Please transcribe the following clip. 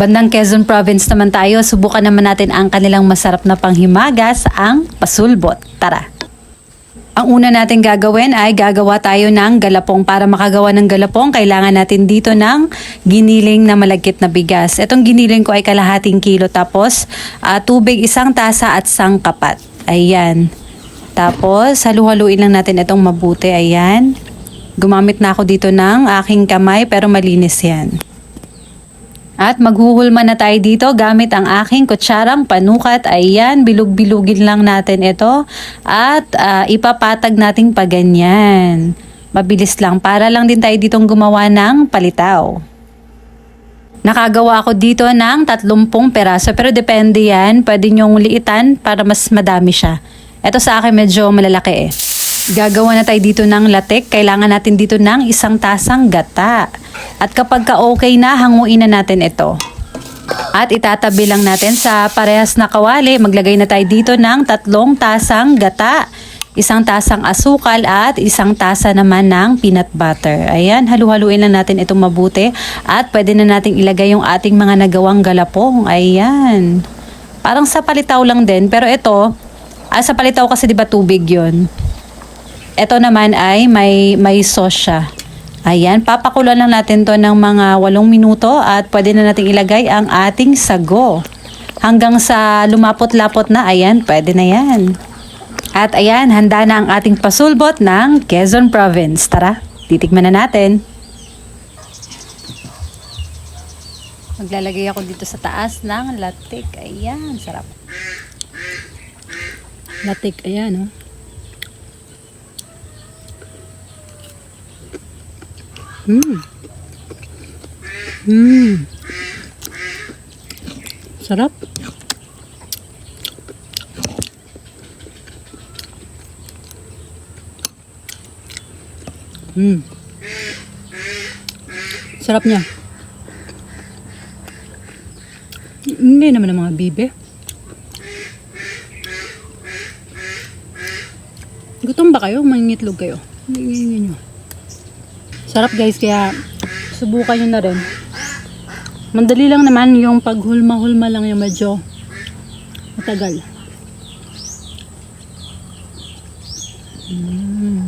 Bandang Quezon Province naman tayo, subukan naman natin ang kanilang masarap na panghimagas, ang pasulbot. Tara! Ang una natin gagawin ay gagawa tayo ng galapong. Para makagawa ng galapong, kailangan natin dito ng giniling na malagkit na bigas. Itong giniling ko ay kalahating kilo tapos ah, tubig isang tasa at sangkapat. Ayan. Tapos halu-haluin lang natin itong mabuti. Ayan. Gumamit na ako dito ng aking kamay pero malinis yan. At maghuhulma na tayo dito gamit ang aking kutsarang panukat. Ayan, bilog-bilugin lang natin ito. At ah, ipapatag nating paganyan. Mabilis lang. Para lang din tayo ditong gumawa ng palitaw. Nakagawa ako dito ng 30 peraso pero depende yan. Pwede nyong liitan para mas madami siya. Ito sa akin medyo malalaki eh. Gagawa na tayo dito ng latik. Kailangan natin dito ng isang tasang gata. At kapag ka okay na, hanguin na natin ito. At itatabi lang natin sa parehas na kawali. Maglagay na tayo dito ng tatlong tasang gata. Isang tasang asukal at isang tasa naman ng peanut butter. Ayan, halu-haluin lang natin itong mabuti. At pwede na nating ilagay yung ating mga nagawang galapong. Ayan. Parang sa palitaw lang din. Pero ito, ah, sa palitaw kasi di ba tubig yon ito naman ay may, may sauce siya. Ayan, papakulo lang natin to ng mga 8 minuto at pwede na natin ilagay ang ating sago. Hanggang sa lumapot-lapot na, ayan, pwede na yan. At ayan, handa na ang ating pasulbot ng Quezon Province. Tara, titikman na natin. Maglalagay ako dito sa taas ng latik. Ayan, sarap. Latik, ayan, oh. Mm. Mm. Sarap. Mm. Sarap niya. Hindi naman ng mga bibe. Gutom ba kayo? Mangingitlog kayo? Hindi nyo. Sarap guys, kaya subukan nyo na rin. Mandali lang naman yung paghulma-hulma lang yung medyo matagal. Mm.